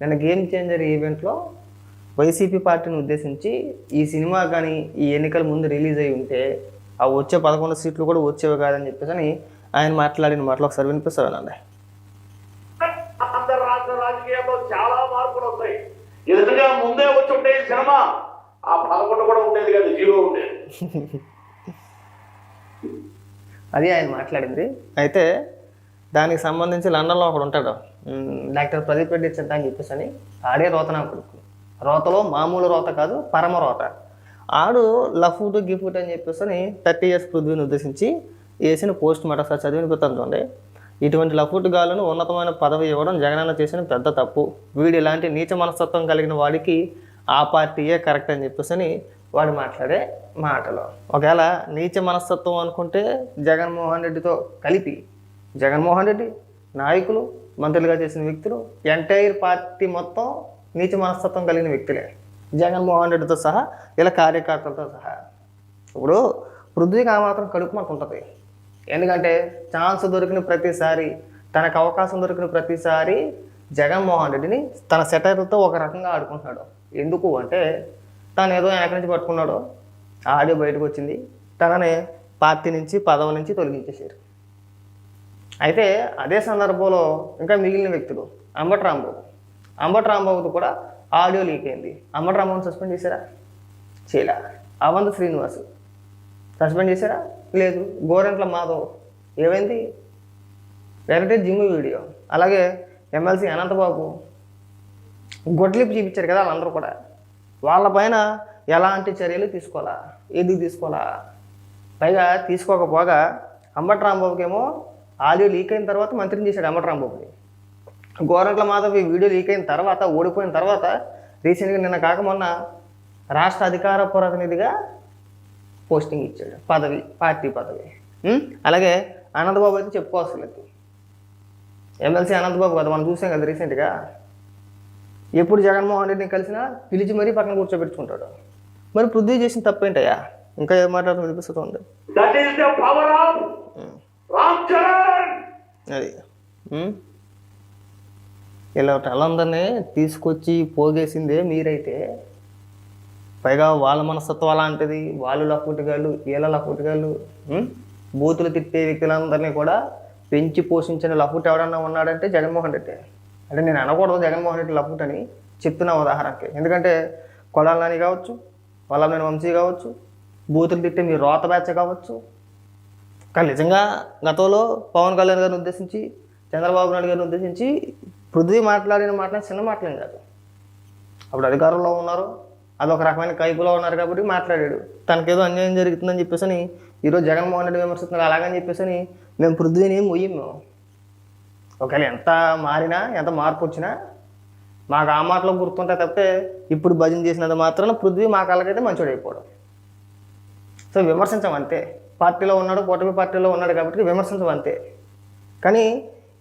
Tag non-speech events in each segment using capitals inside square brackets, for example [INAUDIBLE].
నిన్న game changer ఈవెంట్లో YCP పార్టీని ఉద్దేశించి ఈ సినిమా కానీ ఈ ఎన్నికల ముందు రిలీజ్ అయి ఉంటే ఆ వచ్చే పదకొండు సీట్లు కూడా వచ్చేవి కాదని చెప్పేసి అని ఆయన మాట్లాడిన మాటలు ఒకసారి వినిపిస్తానండి రాజకీయాల్లో చాలా మార్పులు వస్తాయి. ఎందుకంటే ముందే వచ్చి ఉంటే సినిమా ఆ పదకొండు కూడా ఉండేది కదా జీరో ఉండేది. [LAUGHS] అది ఆయన మాట్లాడింది. అయితే దానికి సంబంధించి లండన్లో ఒకడు ఉంటాడు. డాక్టర్ ప్రదీప్ రెడ్డి చెత్త అని చెప్పేసి అని ఆడే రోతనా కొడుకు. రోతలో మామూలు రోత కాదు పరమ రోత. ఆడు లఫూట్ గిఫూట్ అని చెప్పేసి అని థర్టీ ఇయర్స్ పృథ్వీని ఉద్దేశించి వేసిన పోస్ట్ మాట చదివిన చదివినిపోతాను చూడండి. ఇటువంటి లఫూట్ గాలను ఉన్నతమైన పదవి ఇవ్వడం జగనన్న చేసిన పెద్ద తప్పు. వీడు ఇలాంటి నీచ మనస్తత్వం కలిగిన వాడికి ఆ పార్టీయే కరెక్ట్ అని చెప్పేసి అని వాడు మాట్లాడే మాటలు. ఒకవేళ నీచ మనస్తత్వం అనుకుంటే జగన్మోహన్ రెడ్డితో కలిపి జగన్మోహన్ రెడ్డి నాయకులు మంత్రులుగా చేసిన వ్యక్తులు ఎంటైర్ పార్టీ మొత్తం నీచ మనస్తత్వం కలిగిన వ్యక్తులే. జగన్మోహన్ రెడ్డితో సహా ఇలా కార్యకర్తలతో సహా. ఇప్పుడు పృథ్వీకి ఆ మాత్రం కడుపు మాకు ఉంటుంది ఎందుకంటే ఛాన్స్ దొరికిన ప్రతిసారి తనకు అవకాశం దొరికిన ప్రతిసారి జగన్మోహన్ రెడ్డిని తన సెటర్లతో ఒక రకంగా ఆడుకుంటున్నాడు. ఎందుకు అంటే తను ఏదో వెనక నుంచి పట్టుకున్నాడో. ఆడియో బయటకు వచ్చింది. తనని పార్టీ నుంచి పదవి నుంచి తొలగించేశారు. అయితే అదే సందర్భంలో ఇంకా మిగిలిన వ్యక్తులు అంబటి రాంబాబు. అంబటి రాంబాబుది కూడా ఆడియో లీక్ అయింది. అంబటి రాంబాబుని సస్పెండ్ చేశారా? చేయలే. అవంత శ్రీనివాస్. సస్పెండ్ చేశారా? లేదు. గోరెంట్ల మాధవ్. ఏమైంది? Direct gym video. అలాగే ఎమ్మెల్సీ అనంతబాబు. గొడ్లిపి చూపించారు కదా వాళ్ళందరూ కూడా. వాళ్ళపైన ఎలాంటి చర్యలు తీసుకోవాలా? ఎందుకు తీసుకోవాలా? పైగా తీసుకోకపోగా అంబటి రాంబాబుకి ఏమో ఆడియో లీక్ అయిన తర్వాత మంత్రిని చేశాడు అంబటి గోరంట్ల మాధవ్ ఈ వీడియో లీక్ అయిన తర్వాత ఓడిపోయిన తర్వాత రీసెంట్గా నిన్న కాక మొన్న రాష్ట్ర అధికార ప్రతినిధిగా పోస్టింగ్ ఇచ్చాడు పదవి పార్టీ పదవి. అలాగే అనంతబాబు అయితే చెప్పుకోవసలేదు ఎమ్మెల్సీ అనంతబాబు కదా మనం చూసాం కదా రీసెంట్గా. ఎప్పుడు జగన్మోహన్ రెడ్డిని కలిసినా పిలిచి మరీ పక్కన కూర్చోబెట్టుకుంటాడు. మరి పృథ్వీ చేసిన తప్పేంటయ్యా? ఇంకా ఏం మాట్లాడుతుంది వినిపిస్తుంది that is the power of అది. ఇలా వాళ్ళందరినీ తీసుకొచ్చి పోగేసిందే మీరైతే. పైగా వాళ్ళ మనస్తత్వం అలాంటిది వాళ్ళు లఫుటిగాళ్ళు వీళ్ళ లఫుటిగాళ్ళు బూతులు తిట్టే వ్యక్తులందరినీ కూడా పెంచి పోషించిన లఫుట్ ఎవడన్నా ఉన్నాడంటే జగన్మోహన్ రెడ్డి. అంటే నేను అనకూడదు జగన్మోహన్ రెడ్డి లఫుట్ అని చెప్తున్నా ఉదాహరణకి. ఎందుకంటే కొడాల నాని కావచ్చు వల్లభనేని వంశీ కావచ్చు బూతులు తిట్టే మీ రోత బ్యాచ్ కావచ్చు కానీ నిజంగా గతంలో పవన్ కళ్యాణ్ గారిని ఉద్దేశించి చంద్రబాబు నాయుడు గారిని ఉద్దేశించి పృథ్వీ మాట్లాడిన మాట చిన్న మాటలేం కాదు. అప్పుడు అధికారంలో ఉన్నారు అదొక రకమైన కైపులో ఉన్నారు కాబట్టి మాట్లాడాడు. తనకేదో అన్యాయం జరుగుతుందని చెప్పేసి అని ఈరోజు జగన్మోహన్ రెడ్డి విమర్శిస్తున్నారు. అలాగని చెప్పేసి అని మేము పృథ్వీని మొయ్యం మేము. ఒకవేళ ఎంత మారినా ఎంత మార్పు వచ్చినా మాకు ఆ మాటలో గుర్తుంటే తప్పితే ఇప్పుడు భజన చేసినంత మాత్రం పృథ్వీ మా కళ్ళకైతే మంచోడైపోవడం సో విమర్శించం అంతే. పార్టీలో ఉన్నాడు కూటమి పార్టీలో ఉన్నాడు కాబట్టి విమర్శించడం అంతే. కానీ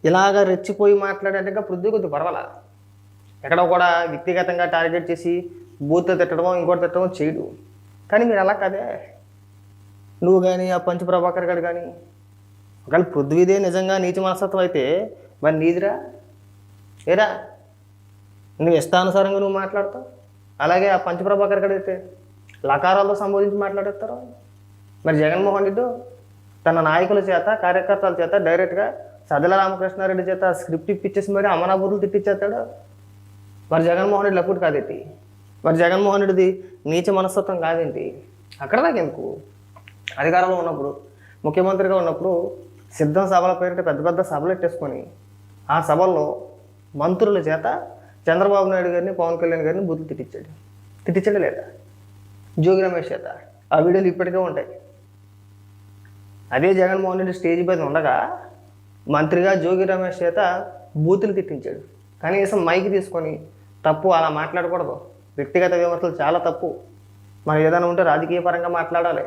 ఇలాగ రెచ్చిపోయి మాట్లాడేట ఇంకా పృథ్వీ కొద్దిగా పర్వాలా? ఎక్కడో కూడా వ్యక్తిగతంగా టార్గెట్ చేసి బూత్ తిట్టడమో ఇంకోటి తిట్టడం చేయడు. కానీ మీరు అలా కదే. నువ్వు కానీ ఆ పంచ ప్రభాకర్ గారు కానీ ఒకవేళ పృథ్వీదే నిజంగా నీతి మనస్తత్వం అయితే మరి నీదిరా? ఏరా? నువ్వు ఇష్టానుసారంగా నువ్వు మాట్లాడతావు. అలాగే ఆ పంచప్రభాకర్ గారు అయితే లకారాలతో సంబోధించి మాట్లాడేస్తారు? మరి జగన్మోహన్ రెడ్డి తన నాయకుల చేత కార్యకర్తల చేత డైరెక్ట్గా సదల రామకృష్ణారెడ్డి చేత స్క్రిప్ట్ ఇప్పించేసి మరి అమనాబుర్లు తిట్టించేస్తాడు? మరి జగన్మోహన్ రెడ్డి లప్పుడు కాదేంటి? మరి జగన్మోహన్ రెడ్డిది నీచ మనస్తత్వం కాదేంటి? అక్కడ దాకా ఎందుకు? అధికారంలో ఉన్నప్పుడు ముఖ్యమంత్రిగా ఉన్నప్పుడు సిద్ధం సభల పేరిట పెద్ద పెద్ద సభలు ఎట్టేసుకొని ఆ సభల్లో మంత్రుల చేత చంద్రబాబు నాయుడు గారిని పవన్ కళ్యాణ్ గారిని బూతులు తిట్టించాడు. తిట్టించాడు లేదా? జోగి రమేష్ చేత. ఆ వీడియోలు ఇప్పటికే ఉంటాయి. అదే జగన్మోహన్ రెడ్డి స్టేజ్ మీద ఉండగా మంత్రిగా జోగి రమేష్ చేత బూతులు తిట్టించాడు. కనీసం మైక్ తీసుకొని తప్పు అలా మాట్లాడకూడదు. వ్యక్తిగత విమర్శలు చాలా తప్పు. మనం ఏదైనా ఉంటే రాజకీయ పరంగా మాట్లాడాలి.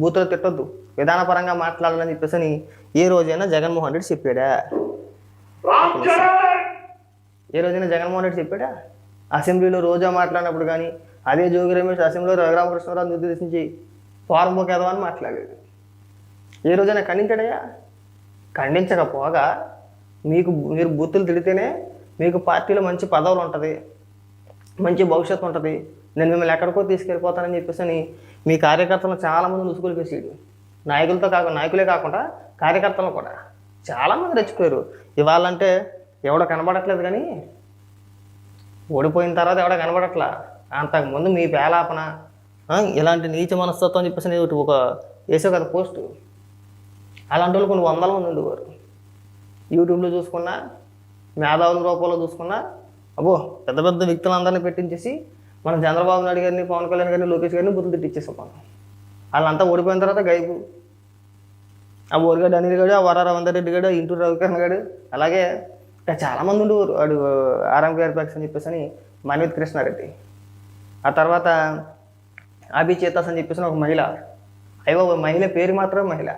బూతులు తిట్టొద్దు. విధానపరంగా మాట్లాడాలని చెప్పేసి అని ఏ రోజైనా జగన్మోహన్ రెడ్డి చెప్పాడా? ఏ రోజైనా జగన్మోహన్ రెడ్డి చెప్పాడా? అసెంబ్లీలో రోజా మాట్లాడినప్పుడు కానీ అదే జోగి రమేష్ అసెంబ్లీలో రఘురామకృష్ణరావు ఉద్దేశించి ఫారం బుక్ ఎదవని మాట్లాడాడు. ఏ రోజైనా ఖండించాడయ్యా? ఖండించకపోగా మీకు మీరు బూతులు తిడితేనే మీకు పార్టీలో మంచి పదవులు ఉంటుంది మంచి భవిష్యత్తు ఉంటుంది. నేను మిమ్మల్ని ఎక్కడికో తీసుకెళ్ళిపోతానని చెప్పేసి అని మీ కార్యకర్తలను చాలామంది ముసుగులు నాయకులతో కాకుండా నాయకులే కాకుండా కార్యకర్తలు కూడా. చాలామంది రెచ్చిపోయారు. ఇవాళంటే ఎవడో కనబడట్లేదు కానీ ఓడిపోయిన తర్వాత ఎవడో కనబడట్లా? అంతకుముందు మీ పేలాపన ఇలాంటి నీచ మనస్తత్వం అని చెప్పేసి ఒక వేసావు కదా పోస్టు. అలాంటి వాళ్ళు కొన్ని వందల మంది ఉండేవారు. యూట్యూబ్లో చూసుకున్నా మేధావుల రూపంలో చూసుకున్నా అబ్బో పెద్ద పెద్ద వ్యక్తులందరినీ పెట్టించేసి మన చంద్రబాబు నాయుడు గారిని పవన్ కళ్యాణ్ గారిని లోకేష్ గారిని బుద్ధులు తిట్టించేసాం మనం. వాళ్ళంతా ఓడిపోయిన తర్వాత గైపు ఆ ఓరిగాడు అనిల్ గాడు ఆ వర రవీందర్ రెడ్డి గాడు ఇంటూరు రవికరణ్ గాడు అలాగే ఇంకా చాలామంది ఉండేవారు. వాడు ఆర్ఎం గారి ప్యాక్స్ అని చెప్పేసి అని మన్విత్ కృష్ణారెడ్డి. ఆ తర్వాత అభిచేతాస్ అని చెప్పేసి ఒక మహిళ. అయ్యో మహిళ పేరు మాత్రమే మహిళ.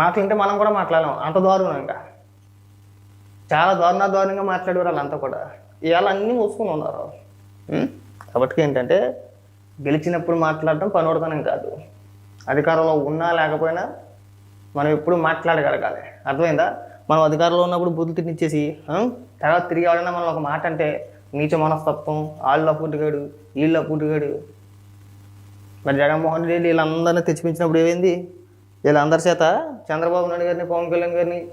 మాట్లాడితే మనం కూడా మాట్లాడలేం. అంత దారుణంగా చాలా దారుణ దారుణంగా మాట్లాడేవారు వాళ్ళంతా కూడా. ఇవాళ అన్నీ మూసుకుని ఉన్నారు. కాబట్టి ఏంటంటే గెలిచినప్పుడు మాట్లాడటం పనివడతనం కాదు. అధికారంలో ఉన్నా లేకపోయినా మనం ఎప్పుడు మాట్లాడగలగాలి. అర్థమైందా? మనం అధికారంలో ఉన్నప్పుడు బుద్ధులు తినిచ్చేసి తర్వాత తిరిగి ఎవరైనా మనం ఒక మాట అంటే నీచ మనస్తత్వం వాళ్ళ పుట్టుగాడు వీళ్ళ పుట్టుగాడు మరి జగన్మోహన్ రెడ్డి వీళ్ళందరినీ తెచ్చిపించినప్పుడు ఏమైంది? వీళ్ళందరి చేత చంద్రబాబు నాయుడు గారిని పవన్ కళ్యాణ్ గారిని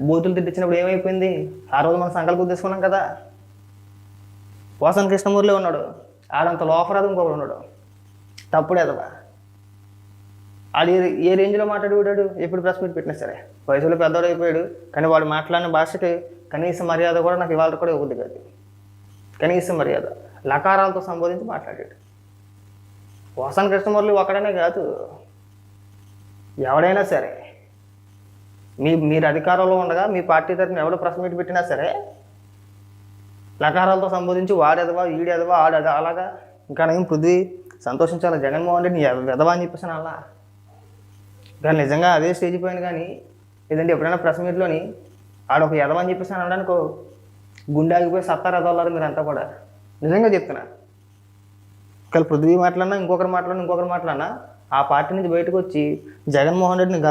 బూతులు తిట్టించినప్పుడు ఏమైపోయింది? ఆ రోజు మనం సంకల్పం తీసుకున్నాం కదా. పోసన్ కృష్ణమూర్లే ఉన్నాడు. ఆడంత లోపరాధం ఇంకొకడు ఉన్నాడు. తప్పుడు ఎదవా. ఆడు ఏ రేంజ్లో మాట్లాడి ఎప్పుడు ప్రెస్ మీట్ పెట్టినా సరే. వయసులో పెద్దవాడు అయిపోయాడు. కానీ వాడు మాట్లాడిన భాషకి కనీస మర్యాద కూడా నాకు ఇవాళ కూడా ఇవ్వద్దు కాదు. కనీస మర్యాద. లకారాలతో సంబోధించి మాట్లాడాడు. వసంత కృష్ణమూర్లు ఒకడనే కాదు. ఎవడైనా సరే మీ మీరు అధికారంలో ఉండగా మీ పార్టీ తరఫున ఎవడో ప్రెస్ మీట్ పెట్టినా సరే లకారాలతో సంబోధించి వాడెదవా వీడెదవా ఆడెదవా అలాగా ఇంకా నేను పృథ్వీ సంతోషించాలి జగన్మోహన్ రెడ్డి వెదవా అని చెప్పేసి అలా. కానీ నిజంగా అదే స్టేజ్ పైన కానీ లేదంటే ఎప్పుడైనా ప్రెస్ మీట్లోని ఆడొక ఎదవ అని చెప్పేసి అనడానికో గుండె ఆగిపోయి సత్తారు ఎదవలారు మీరంతా కూడా. నిజంగా చెప్తున్నా. ఒకవేళ పృథ్వీ మాట్లాడినా ఇంకొకరు మాట్లాడినా ఇంకొకరు మాట్లాడినా ఆ పార్టీ నుంచి బయటకు వచ్చి జగన్మోహన్ రెడ్డిని